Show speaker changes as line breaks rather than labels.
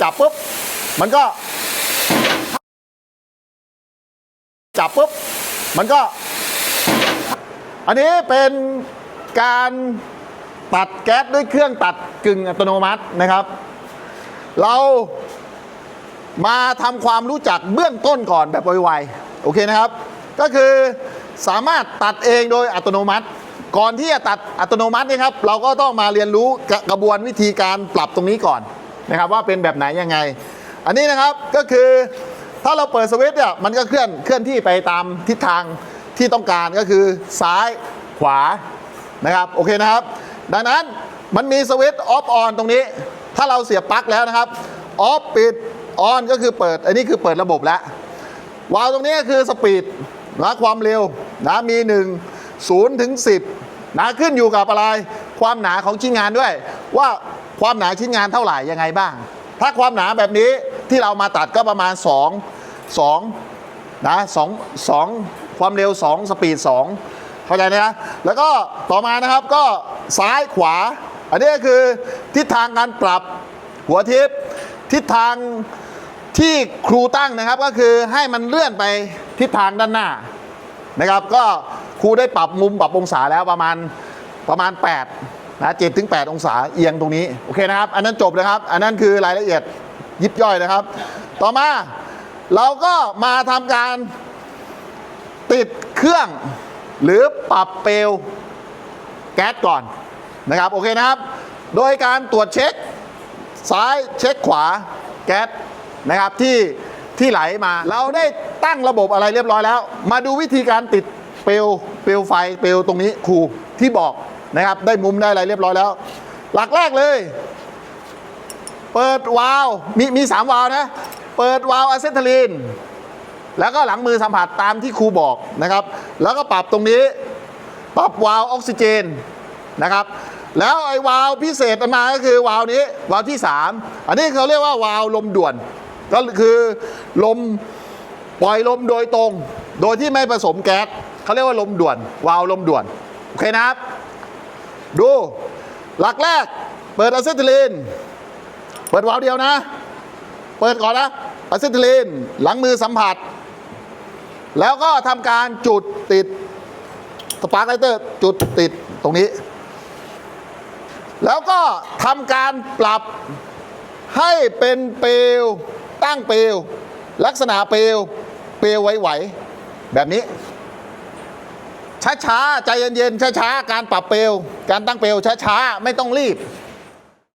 จับปุ๊บ มันก็ จับปุ๊บ มันก็ อันนี้เป็นการตัดแก๊สด้วยเครื่องตัดกึ่งอัตโนมัตินะครับ เรามาทำความรู้จักเบื้องต้นก่อนแบบไวๆโอเคนะครับ ก็คือสามารถตัดเองโดยอัตโนมัติ ก่อนที่จะตัดอัตโนมัติเนะครับ เราก็ต้องมาเรียนรู้กระกระบวนวิธีการปรับตรงนี้ก่อน นะครับว่าเป็นแบบไหนยังไง อันนี้นะครับก็คือถ้าเราเปิดสวิตช์เนี่ยมันก็เคลื่อนเคลื่อนที่ไปตามทิศทางที่ต้องการก็คือซ้ายขวานะครับโอเคนะครับ ดังนั้นมันมีสวิตช์ออฟออนตรงนี้ ถ้าเราเสียบปลั๊กแล้วนะครับออฟปิดออนก็คือเปิด อันนี้คือเปิดระบบแล้ววาล์วตรงนี้ก็คือสปีดนะความเร็วนะมี 1 0ถึง10นะขึ้นอยู่กับอะไร ความหนาของชิ้นงานด้วย ว่า ความหนาชิ้นงานเท่าไหร่ยังไงบ้าง ถ้าความหนาแบบนี้ที่เรามาตัดก็ประมาณ 2 2นะ2 2 ความเร็ว 2 สปีด 2 เข้าใจนะแล้วก็ต่อมานะครับก็ซ้ายขวา อันนี้ก็คือทิศทางการปรับหัวทิศทิศทางที่ครูตั้งนะครับก็คือให้มันเลื่อนไปทิศทางด้านหน้านะครับ ก็ครูได้ปรับมุมปรับองศาแล้วประมาณประมาณ 8 นะ7ถึง8องศาเอียงตรงนี้ โอเคนะครับ อันนั้นจบนะครับ อันนั้นคือรายละเอียดยิบย่อยนะครับ ต่อมาเราก็มาทำการติดเครื่อง หรือปรับเปลวแก๊สก่อนนะครับโอเคนะครับ โดยการตรวจเช็คซ้ายเช็คขวาแก๊สนะครับที่ที่ไหลมา เราได้ตั้งระบบอะไรเรียบร้อยแล้ว มาดูวิธีการติดเปลวเปลวไฟเปลวตรงนี้ครูที่บอก นะครับ ได้มุมได้อะไรเรียบร้อยแล้ว หลักแรกเลย เปิดวาล์วมีมีสามวาล์วนะ เปิดวาล์วอะเซทาลีนแล้วก็หลังมือสัมผัสตามที่ครูบอกนะครับ แล้วก็ปรับตรงนี้ ปรับวาล์วออกซิเจนนะครับ แล้วไอ้วาล์วพิเศษมาก็คือวาล์วนี้วาล์วที่ 3 อันนี้เขาเรียกว่าวาล์วลมด่วน ก็คือลมปล่อยลมโดยตรง โดยที่ไม่ผสมแก๊สเขาเรียกว่าลมด่วน วาล์วลมด่วน โอเคนะครับ ดู หลักแรก เปิดอะเซทิลีน เปิดวาล์วเดียวนะ เปิดก่อนนะอะเซทิลีน หลังมือสัมผัส แล้วก็ทำการจุดติดสปาร์คไลเตอร์จุดติดตรงนี้ แล้วก็ทำการปรับให้เป็นเปลวตั้งเปลวลักษณะเปลวเปลวไหวๆแบบนี้ ช้าๆ ใจเย็นๆ ช้าๆ การปรับเปลว การตั้งเปลวช้าๆ ไม่ต้องรีบ